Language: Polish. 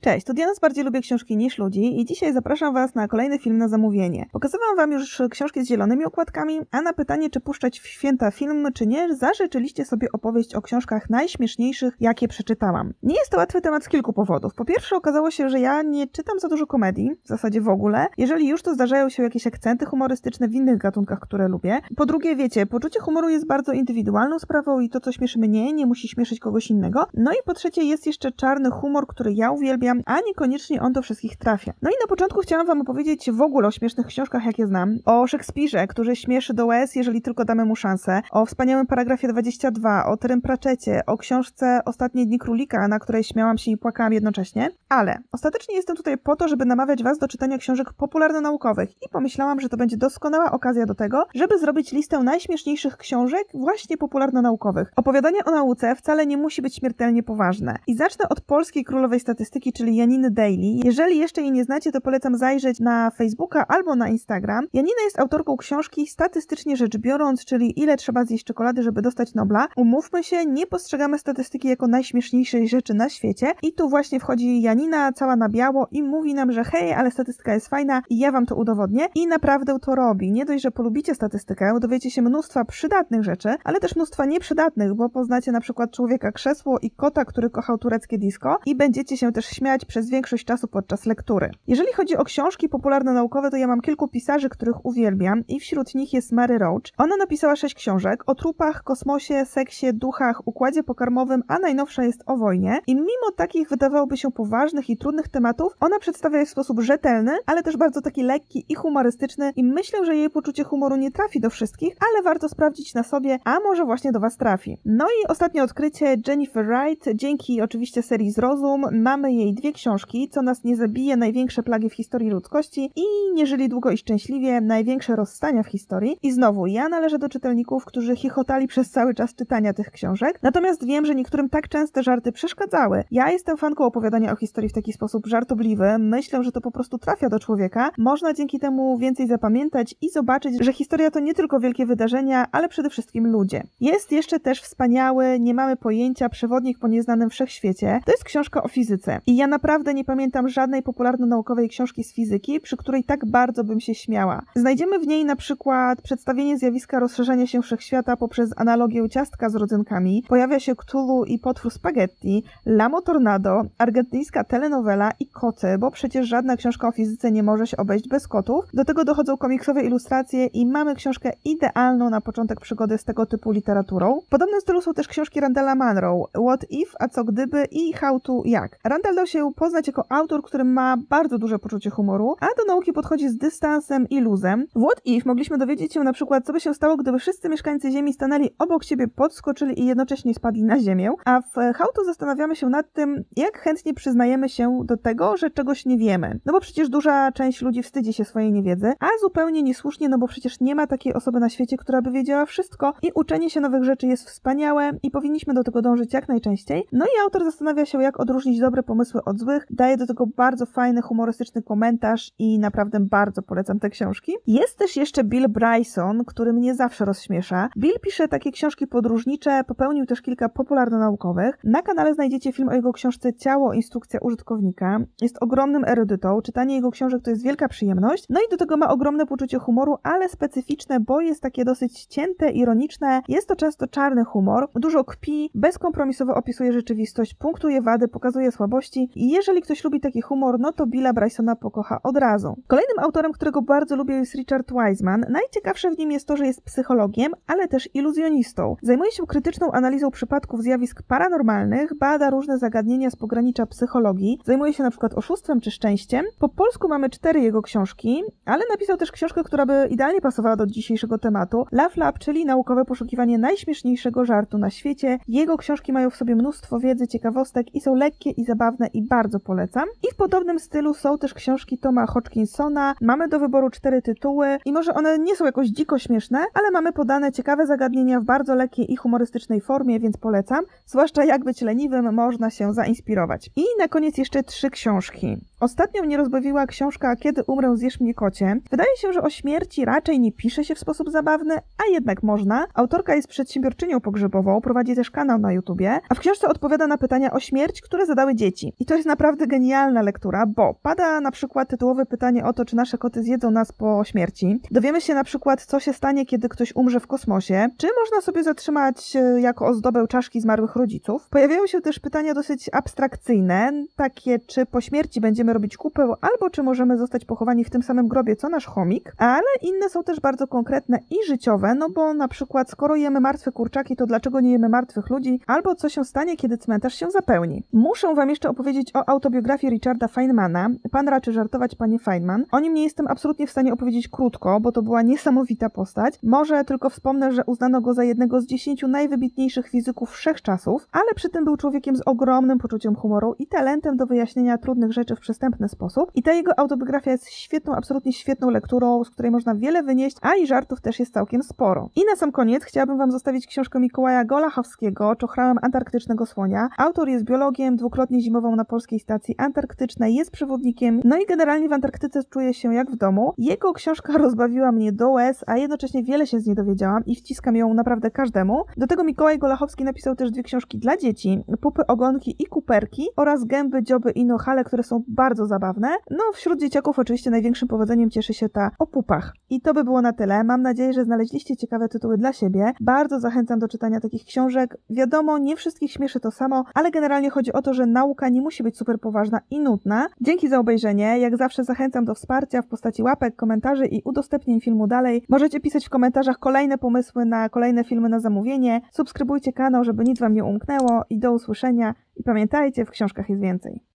Cześć, to Diana z Bardziej Lubię Książki niż Ludzi i dzisiaj zapraszam Was na kolejny film na zamówienie. Pokazywałam Wam już książki z zielonymi okładkami, a na pytanie, czy puszczać w święta film, czy nie, zażyczyliście sobie opowieść o książkach najśmieszniejszych, jakie przeczytałam. Nie jest to łatwy temat z kilku powodów. Po pierwsze, okazało się, że ja nie czytam za dużo komedii, w zasadzie w ogóle. Jeżeli już, to zdarzają się jakieś akcenty humorystyczne w innych gatunkach, które lubię. Po drugie, wiecie, poczucie humoru jest bardzo indywidualną sprawą i to, co śmieszy mnie, nie musi śmieszyć kogoś innego. No i po trzecie, jest jeszcze czarny humor, który ja uwielbiam, a niekoniecznie on do wszystkich trafia. No i na początku chciałam wam opowiedzieć w ogóle o śmiesznych książkach, jakie znam. O Szekspirze, który śmieszy do łez, jeżeli tylko damy mu szansę. O wspaniałym paragrafie 22, o Terem Pratchecie, o książce Ostatnie dni królika, na której śmiałam się i płakałam jednocześnie. Ale ostatecznie jestem tutaj po to, żeby namawiać was do czytania książek popularno-naukowych i pomyślałam, że to będzie doskonała okazja do tego, żeby zrobić listę najśmieszniejszych książek właśnie popularno-naukowych. Opowiadanie o nauce wcale nie musi być śmiertelnie poważne. I zacznę od polskiej królowej statystyki, czyli Janiny Daily. Jeżeli jeszcze jej nie znacie, to polecam zajrzeć na Facebooka albo na Instagram. Janina jest autorką książki Statystycznie rzecz biorąc, czyli ile trzeba zjeść czekolady, żeby dostać Nobla. Umówmy się, nie postrzegamy statystyki jako najśmieszniejszej rzeczy na świecie i tu właśnie wchodzi Janina cała na biało i mówi nam, że hej, ale statystyka jest fajna i ja wam to udowodnię i naprawdę to robi. Nie dość, że polubicie statystykę, dowiecie się mnóstwa przydatnych rzeczy, ale też mnóstwa nieprzydatnych, bo poznacie na przykład człowieka krzesło i kota, który kochał tureckie disco i będziecie się też śmiać przez większość czasu podczas lektury. Jeżeli chodzi o książki popularno-naukowe, to ja mam kilku pisarzy, których uwielbiam i wśród nich jest Mary Roach. Ona napisała sześć książek o trupach, kosmosie, seksie, duchach, układzie pokarmowym, a najnowsza jest o wojnie. I mimo takich wydawałoby się poważnych i trudnych tematów, ona przedstawia je w sposób rzetelny, ale też bardzo taki lekki i humorystyczny i myślę, że jej poczucie humoru nie trafi do wszystkich, ale warto sprawdzić na sobie, a może właśnie do Was trafi. No i ostatnie odkrycie Jennifer Wright, dzięki oczywiście serii Zrozum, mamy jej dwie książki, Co nas nie zabije, największe plagi w historii ludzkości i Nie żyli długo i szczęśliwie, największe rozstania w historii. I znowu, ja należę do czytelników, którzy chichotali przez cały czas czytania tych książek, natomiast wiem, że niektórym tak częste żarty przeszkadzały. Ja jestem fanką opowiadania o historii w taki sposób żartobliwy, myślę, że to po prostu trafia do człowieka. Można dzięki temu więcej zapamiętać i zobaczyć, że historia to nie tylko wielkie wydarzenia, ale przede wszystkim ludzie. Jest jeszcze też wspaniały, nie mamy pojęcia, przewodnik po nieznanym wszechświecie. To jest książka o fizyce. I ja naprawdę nie pamiętam żadnej popularno-naukowej książki z fizyki, przy której tak bardzo bym się śmiała. Znajdziemy w niej na przykład przedstawienie zjawiska rozszerzania się wszechświata poprzez analogię ciastka z rodzynkami, pojawia się Cthulhu i potwór spaghetti, Lamo Tornado, argentyńska telenowela i koty, bo przecież żadna książka o fizyce nie może się obejść bez kotów. Do tego dochodzą komiksowe ilustracje i mamy książkę idealną na początek przygody z tego typu literaturą. W podobnym stylu są też książki Randalla Munro, What If, a co gdyby i How to Jak. Randall dał się poznać jako autor, który ma bardzo duże poczucie humoru, a do nauki podchodzi z dystansem i luzem. W What If mogliśmy dowiedzieć się na przykład, co by się stało, gdyby wszyscy mieszkańcy Ziemi stanęli obok siebie, podskoczyli i jednocześnie spadli na Ziemię, a w How to zastanawiamy się nad tym, jak chętnie przyznajemy się do tego, że czegoś nie wiemy. No bo przecież duża część ludzi wstydzi się swojej niewiedzy, a zupełnie niesłusznie, no bo przecież nie ma takiej osoby na świecie, która by wiedziała wszystko i uczenie się nowych rzeczy jest wspaniałe i powinniśmy do tego dążyć jak najczęściej. No i autor zastanawia się, jak odróżnić dobre pomysły od złych, daje do tego bardzo fajny, humorystyczny komentarz i naprawdę bardzo polecam te książki. Jest też jeszcze Bill Bryson, który mnie zawsze rozśmiesza. Bill pisze takie książki podróżnicze, popełnił też kilka popularno-naukowych. Na kanale znajdziecie film o jego książce Ciało, instrukcja użytkownika. Jest ogromnym erudytą, czytanie jego książek to jest wielka przyjemność. No i do tego ma ogromne poczucie humoru, ale specyficzne, bo jest takie dosyć cięte, ironiczne. Jest to często czarny humor, dużo kpi, bezkompromisowo opisuje rzeczywistość, punktuje wady, pokazuje słabości i jeżeli ktoś lubi taki humor, no to Billa Brysona pokocha od razu. Kolejnym autorem, którego bardzo lubię jest Richard Wiseman. Najciekawsze w nim jest to, że jest psychologiem, ale też iluzjonistą. Zajmuje się krytyczną analizą przypadków zjawisk paranormalnych, bada różne zagadnienia z pogranicza psychologii, zajmuje się na przykład oszustwem czy szczęściem. Po polsku mamy cztery jego książki, ale napisał też książkę, która by idealnie pasowała do dzisiejszego tematu. Laugh Lab, czyli naukowe poszukiwanie najśmieszniejszego żartu na świecie. Jego książki mają w sobie mnóstwo wiedzy, ciekawostek i są lekkie i zabawne i bardzo polecam. I w podobnym stylu są też książki Toma Hodgkinsona. Mamy do wyboru cztery tytuły i może one nie są jakoś dziko śmieszne, ale mamy podane ciekawe zagadnienia w bardzo lekkiej i humorystycznej formie, więc polecam. Zwłaszcza jak być leniwym, można się zainspirować. I na koniec jeszcze trzy książki. Ostatnio mnie rozbawiła książka Kiedy umrę, zjesz mnie kocie. Wydaje się, że o śmierci raczej nie pisze się w sposób zabawny, a jednak można. Autorka jest przedsiębiorczynią pogrzebową, prowadzi też kanał na YouTubie, a w książce odpowiada na pytania o śmierć, które zadały dzieci. I to jest naprawdę genialna lektura, bo pada na przykład tytułowe pytanie o to, czy nasze koty zjedzą nas po śmierci. Dowiemy się na przykład, co się stanie, kiedy ktoś umrze w kosmosie, czy można sobie zatrzymać e, jako ozdobę czaszki zmarłych rodziców. Pojawiają się też pytania dosyć abstrakcyjne, takie czy po śmierci będziemy robić kupę, albo czy możemy zostać pochowani w tym samym grobie, co nasz chomik, ale inne są też bardzo konkretne i życiowe, no bo na przykład skoro jemy martwe kurczaki, to dlaczego nie jemy martwych ludzi, albo co się stanie, kiedy cmentarz się zapełni. Muszę wam jeszcze opowiedzieć o autobiografii Richarda Feynmana. Pan raczy żartować, panie Feynman. O nim nie jestem absolutnie w stanie opowiedzieć krótko, bo to była niesamowita postać. Może tylko wspomnę, że uznano go za jednego z dziesięciu najwybitniejszych fizyków wszechczasów, ale przy tym był człowiekiem z ogromnym poczuciem humoru i talentem do wyjaśnienia trudnych rzeczy w sposób. I ta jego autobiografia jest świetną, absolutnie świetną lekturą, z której można wiele wynieść, a i żartów też jest całkiem sporo. I na sam koniec chciałabym wam zostawić książkę Mikołaja Golachowskiego, Czochrałem Antarktycznego Słonia. Autor jest biologiem, dwukrotnie zimował na polskiej stacji antarktycznej, jest przewodnikiem, no i generalnie w Antarktyce czuje się jak w domu. Jego książka rozbawiła mnie do łez, a jednocześnie wiele się z niej dowiedziałam i wciskam ją naprawdę każdemu. Do tego Mikołaj Golachowski napisał też dwie książki dla dzieci, Pupy, Ogonki i Kuperki oraz Gęby, Dzioby i Nohale, które są bardzo zabawne. No, wśród dzieciaków oczywiście największym powodzeniem cieszy się ta o pupach. I to by było na tyle. Mam nadzieję, że znaleźliście ciekawe tytuły dla siebie. Bardzo zachęcam do czytania takich książek. Wiadomo, nie wszystkich śmieszy to samo, ale generalnie chodzi o to, że nauka nie musi być super poważna i nudna. Dzięki za obejrzenie. Jak zawsze zachęcam do wsparcia w postaci łapek, komentarzy i udostępnień filmu dalej. Możecie pisać w komentarzach kolejne pomysły na kolejne filmy na zamówienie. Subskrybujcie kanał, żeby nic wam nie umknęło i do usłyszenia. I pamiętajcie, w książkach jest więcej.